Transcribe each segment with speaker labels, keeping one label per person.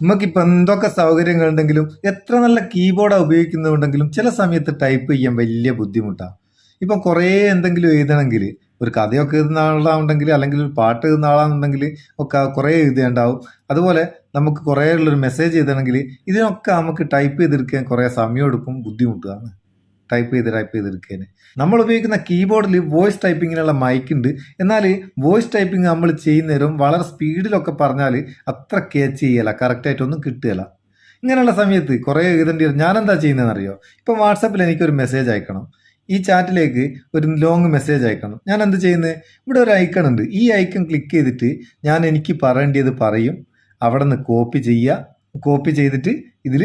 Speaker 1: നമുക്കിപ്പോൾ എന്തൊക്കെ സൗകര്യങ്ങൾ ഉണ്ടെങ്കിലും എത്ര നല്ല കീബോർഡാണ് ഉപയോഗിക്കുന്നുണ്ടെങ്കിലും ചില സമയത്ത് ടൈപ്പ് ചെയ്യാൻ വലിയ ബുദ്ധിമുട്ടാണ് ഇപ്പം കുറേ എന്തെങ്കിലും എഴുതണമെങ്കിൽ ഒരു കഥയൊക്കെ എഴുതുന്ന ആളാണെന്നുണ്ടെങ്കിൽ അല്ലെങ്കിൽ ഒരു പാട്ട് എഴുതുന്ന ആളാണെന്നുണ്ടെങ്കിൽ ഒക്കെ കുറേ എഴുതേണ്ടാവും. അതുപോലെ നമുക്ക് കുറേ ഉള്ളൊരു മെസ്സേജ് എഴുതണമെങ്കിൽ ഇതിനൊക്കെ നമുക്ക് ടൈപ്പ് ചെയ്തെടുക്കാൻ കുറേ സമയം എടുക്കും ബുദ്ധിമുട്ടാണ്. ടൈപ്പ് ചെയ്ത് ടൈപ്പ് ചെയ്തെടുക്കാൻ നമ്മൾ ഉപയോഗിക്കുന്ന കീബോർഡിൽ വോയിസ് ടൈപ്പിങ്ങിനുള്ള മൈക്ക് ഉണ്ട്. എന്നാൽ വോയിസ് ടൈപ്പിംഗ് നമ്മൾ ചെയ്യുന്നേരം വളരെ സ്പീഡിലൊക്കെ പറഞ്ഞാൽ അത്ര കേച്ച് ചെയ്യല. കറക്റ്റായിട്ടൊന്നും കിട്ടുകയില്ല ഇങ്ങനെയുള്ള സമയത്ത് കുറേ എഴുതേണ്ടി വരും. ഞാൻ എന്താ ചെയ്യുന്നതെന്ന് അറിയോ ഇപ്പം വാട്സപ്പിൽ എനിക്കൊരു മെസ്സേജ് അയക്കണം. ഈ ചാറ്റിലേക്ക് ഒരു ലോങ് മെസ്സേജ് അയക്കണം. ഞാൻ എന്ത് ചെയ്യുന്നത് ഇവിടെ ഒരു ഐക്കൺ ഉണ്ട്. ഈ ഐക്കൺ ക്ലിക്ക് ചെയ്തിട്ട് ഞാൻ എനിക്ക് പറയേണ്ടത് പറയും. അവിടെ നിന്ന് കോപ്പി ചെയ്യുക. കോപ്പി ചെയ്തിട്ട് ഇതിൽ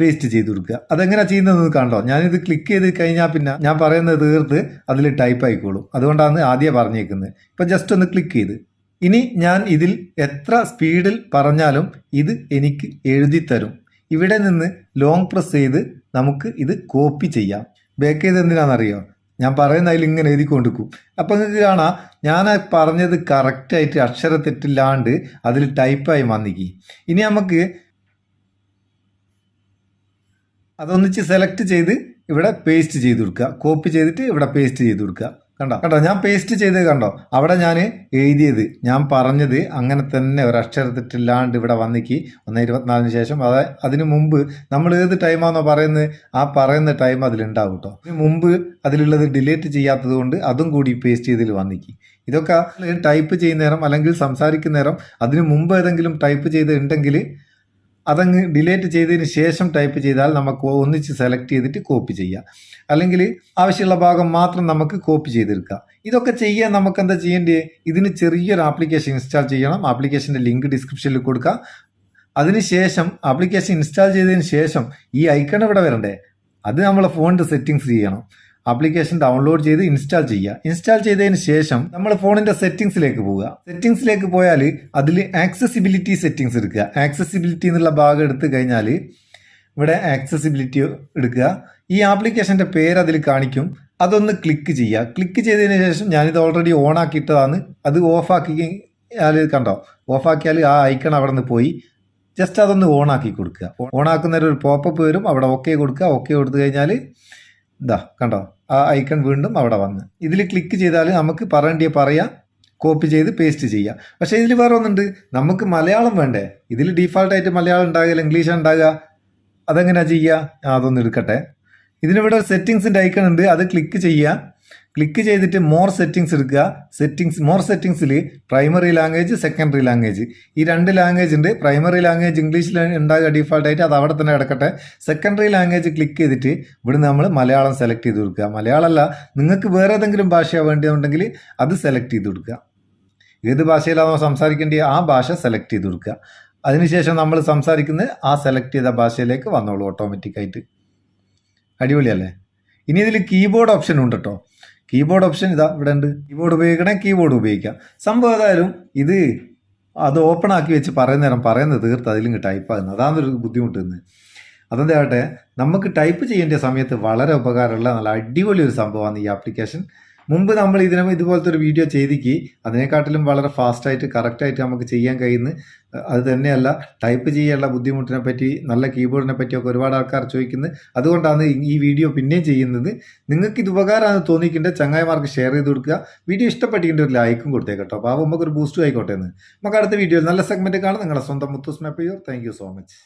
Speaker 1: പേസ്റ്റ് ചെയ്ത് കൊടുക്കുക. അതെങ്ങനെ ചെയ്യുന്നതെന്ന് കണ്ടോ ഞാനിത് ക്ലിക്ക് ചെയ്ത് കഴിഞ്ഞാൽ പിന്നെ ഞാൻ പറയുന്നത് തീർത്ത് അതിൽ ടൈപ്പ് ആയിക്കോളും. അതുകൊണ്ടാണ് ആദ്യം പറഞ്ഞേക്കുന്നത്. ഇപ്പം ജസ്റ്റ് ഒന്ന് ക്ലിക്ക് ചെയ്ത്. ഇനി ഞാൻ ഇതിൽ എത്ര സ്പീഡിൽ പറഞ്ഞാലും ഇത് എനിക്ക് എഴുതി തരും. ഇവിടെ നിന്ന് ലോങ് പ്രസ് ചെയ്ത് നമുക്ക് ഇത് കോപ്പി ചെയ്യാം. ബേക്ക് ചെയ്ത് എന്തിനാണെന്നറിയോ? ഞാൻ പറയുന്ന അതിൽ ഇങ്ങനെ എഴുതി കൊണ്ടിരിക്കും അപ്പം നിങ്ങൾക്ക് കാണാം ഞാൻ പറഞ്ഞത് കറക്റ്റായിട്ട് അക്ഷരത്തെറ്റില്ലാണ്ട് അതിൽ ടൈപ്പായി വന്നിക്കി ഇനി നമുക്ക് അതൊന്നിച്ച് സെലക്ട് ചെയ്ത് ഇവിടെ പേസ്റ്റ് ചെയ്ത് കൊടുക്കുക. കോപ്പി ചെയ്തിട്ട് ഇവിടെ പേസ്റ്റ് ചെയ്ത് കൊടുക്കുക. കണ്ടോ? കണ്ടോ? ഞാൻ പേസ്റ്റ് ചെയ്ത് കണ്ടോ? അവിടെ ഞാൻ എഴുതിയത് ഞാൻ പറഞ്ഞത് അങ്ങനെ തന്നെ ഒരു അക്ഷരത്തിട്ടില്ലാണ്ട് ഇവിടെ വന്നിക്ക്. ഒന്ന് ഇരുപത്തിനാലിന് ശേഷം അതായത് അതിന് മുമ്പ് നമ്മൾ ഏത് ടൈമാണോ പറയുന്നത് ആ പറയുന്ന ടൈം അതിലുണ്ടാവും കേട്ടോ അതിന് മുമ്പ് അതിലുള്ളത് ഡിലീറ്റ് ചെയ്യാത്തത് കൊണ്ട് അതും കൂടി പേസ്റ്റ് ചെയ്തിൽ വന്നിക്ക്. ഇതൊക്കെ ടൈപ്പ് ചെയ്യുന്ന നേരം അല്ലെങ്കിൽ സംസാരിക്കുന്ന നേരം അതിന് മുമ്പ് ഏതെങ്കിലും ടൈപ്പ് ചെയ്തിട്ടുണ്ടെങ്കിൽ അതങ്ങ് ഡിലേറ്റ് ചെയ്തതിന് ശേഷം ടൈപ്പ് ചെയ്താൽ നമുക്ക് ഒന്നിച്ച് സെലക്ട് ചെയ്തിട്ട് കോപ്പി ചെയ്യാം. അല്ലെങ്കിൽ ആവശ്യമുള്ള ഭാഗം മാത്രം നമുക്ക് കോപ്പി ചെയ്തെടുക്കാം. ഇതൊക്കെ ചെയ്യാൻ നമുക്ക് എന്താ ചെയ്യേണ്ടത്? ഇതിന് ചെറിയൊരു ആപ്ലിക്കേഷൻ ഇൻസ്റ്റാൾ ചെയ്യണം. ആപ്ലിക്കേഷന്റെ ലിങ്ക് ഡിസ്ക്രിപ്ഷനിൽ കൊടുക്കാം അതിനുശേഷം ആപ്ലിക്കേഷൻ ഇൻസ്റ്റാൾ ചെയ്തതിന് ശേഷം ഈ ഐക്കൺ ഇവിടെ വരണ്ടേ? അത് നമ്മളെ ഫോണിന്റെ സെറ്റിങ്സ് ചെയ്യണം. ആപ്ലിക്കേഷൻ ഡൗൺലോഡ് ചെയ്ത് ഇൻസ്റ്റാൾ ചെയ്യുക. ഇൻസ്റ്റാൾ ചെയ്തതിന് ശേഷം നമ്മൾ ഫോണിന്റെ സെറ്റിംഗ്സിലേക്ക് പോവുക. സെറ്റിംഗ്സിലേക്ക് പോയാൽ അതിൽ ആക്സസിബിലിറ്റി സെറ്റിംഗ്സ് എടുക്കുക. ആക്സസിബിലിറ്റി എന്നുള്ള ഭാഗം എടുത്തു കഴിഞ്ഞാൽ ഇവിടെ ആക്സസിബിലിറ്റി എടുക്കുക. ഈ ആപ്ലിക്കേഷന്റെ പേര് അതിൽ കാണിക്കും. അതൊന്ന് ക്ലിക്ക് ചെയ്യുക. ക്ലിക്ക് ചെയ്തതിന് ശേഷം ഞാനിത് ഓൾറെഡി ഓൺ ആക്കിയിട്ടതാണ്. അത് ഓഫാക്കി കണ്ടോ? ഓഫാക്കിയാൽ ആ ഐക്കൺ അവിടെ നിന്ന് പോയി. ജസ്റ്റ് അതൊന്ന് ഓൺ ആക്കി കൊടുക്കുക. ഓൺ ആക്കുന്നേരം ഒരു പോപ്പപ്പ് വരും. അവിടെ ഓക്കെ കൊടുക്കുക. ഓക്കെ കൊടുത്തു കഴിഞ്ഞാൽ ഇതാ കണ്ടോ? ആ ഐക്കൺ വീണ്ടും അവിടെ വന്ന്. ഇതിൽ ക്ലിക്ക് ചെയ്താൽ നമുക്ക് പറയേണ്ടിയ പറയാം കോപ്പി ചെയ്ത് പേസ്റ്റ് ചെയ്യാം. പക്ഷേ ഇതിൽ വേറെ ഒന്നുണ്ട്. നമുക്ക് മലയാളം വേണ്ടേ? ഇതിൽ ഡീഫാൾട്ടായിട്ട് മലയാളം ഉണ്ടാകുക ഇംഗ്ലീഷ് ഉണ്ടാകുക. അതെങ്ങനെയാണ് ചെയ്യുക? അതൊന്ന് എടുക്കട്ടെ. ഇതിനിവിടെ സെറ്റിങ്സിന്റെ ഐക്കൺ ഉണ്ട്. അത് ക്ലിക്ക് ചെയ്യുക. ക്ലിക്ക് ചെയ്തിട്ട് മോർ സെറ്റിങ്സ് എടുക്കുക. സെറ്റിങ്സ് മോർ സെറ്റിങ്സിൽ പ്രൈമറി ലാംഗ്വേജ് സെക്കൻഡറി ലാംഗ്വേജ് ഈ രണ്ട് ലാംഗ്വേജ് ഉണ്ട്. പ്രൈമറി ലാംഗ്വേജ് ഇംഗ്ലീഷിൽ ഉണ്ടാകുക ഡീഫാൾട്ട് ആയിട്ട് അത് അവിടെ തന്നെ കിടക്കട്ടെ. സെക്കൻഡറി ലാംഗ്വേജ് ക്ലിക്ക് ചെയ്തിട്ട് ഇവിടെ നമ്മൾ മലയാളം സെലക്ട് ചെയ്ത് കൊടുക്കുക. മലയാളമല്ല നിങ്ങൾക്ക് വേറെ ഏതെങ്കിലും ഭാഷയാണ് വേണ്ടതുണ്ടെങ്കിൽ അത് സെലക്ട് ചെയ്ത് കൊടുക്കുക. ഏത് ഭാഷയിലാണോ സംസാരിക്കേണ്ടത് ആ ഭാഷ സെലക്ട് ചെയ്ത് കൊടുക്കുക. അതിനുശേഷം നമ്മൾ സംസാരിക്കുന്നത് ആ സെലക്ട് ചെയ്ത ഭാഷയിലേക്ക് വന്നോളൂ ഓട്ടോമാറ്റിക്കായിട്ട് അടിപൊളിയല്ലേ? ഇനി ഇതിൽ കീബോർഡ് ഓപ്ഷൻ ഉണ്ട് കേട്ടോ കീബോർഡ് ഓപ്ഷൻ ഇതാ ഇവിടെ ഉണ്ട്. കീബോർഡ് ഉപയോഗിക്കണേ കീബോർഡ് ഉപയോഗിക്കാം. സംഭവം ഏതായാലും ഇത് അത് ഓപ്പൺ ആക്കി വെച്ച് പറയുന്ന നേരം പറയുന്നത് തീർത്ത് അതിലും ടൈപ്പ് ആകുന്നത് അതാണ് ഒരു ബുദ്ധിമുട്ട് ഇന്ന്. അതെന്താകട്ടെ നമുക്ക് ടൈപ്പ് ചെയ്യേണ്ട സമയത്ത് വളരെ ഉപകാരമുള്ള നല്ല അടിപൊളി ഒരു സംഭവമാണ് ഈ ആപ്ലിക്കേഷൻ മുമ്പ് നമ്മൾ ഇതിനെ ഇതുപോലത്തെ ഒരു വീഡിയോ ചെയ്തിക്ക് അതിനെക്കാട്ടിലും വളരെ ഫാസ്റ്റായിട്ട് കറക്റ്റായിട്ട് നമുക്ക് ചെയ്യാൻ കഴിയുന്നു അത് തന്നെയല്ല ടൈപ്പ് ചെയ്യാനുള്ള ബുദ്ധിമുട്ടിനെ പറ്റി നല്ല കീബോർഡിനെ പറ്റിയൊക്കെ ഒരുപാട് ആൾക്കാർ ചോദിക്കുന്നത് അതുകൊണ്ടാണ് ഈ വീഡിയോ പിന്നെയും ചെയ്യുന്നത്. നിങ്ങൾക്ക് ഇത് ഉപകാരമാണ് തോന്നിക്കേണ്ട ചങ്ങായിമാർക്ക് ഷെയർ ചെയ്ത് കൊടുക്കുക. വീഡിയോ ഇഷ്ടപ്പെട്ടിട്ടുണ്ട് ഒരു ലൈക്കും കൊടുത്തേക്കട്ടോ അപ്പോൾ ആ നമുക്കൊരു ബൂസ്റ്റും ആയിക്കോട്ടെ എന്ന്. നമുക്ക് അടുത്ത വീഡിയോയിൽ നല്ല സെഗ്മെന്റ് കാണാം. നിങ്ങളുടെ സ്വന്തം മുത്തുസ് മെപ്പയോ താങ്ക് സോ മച്ച്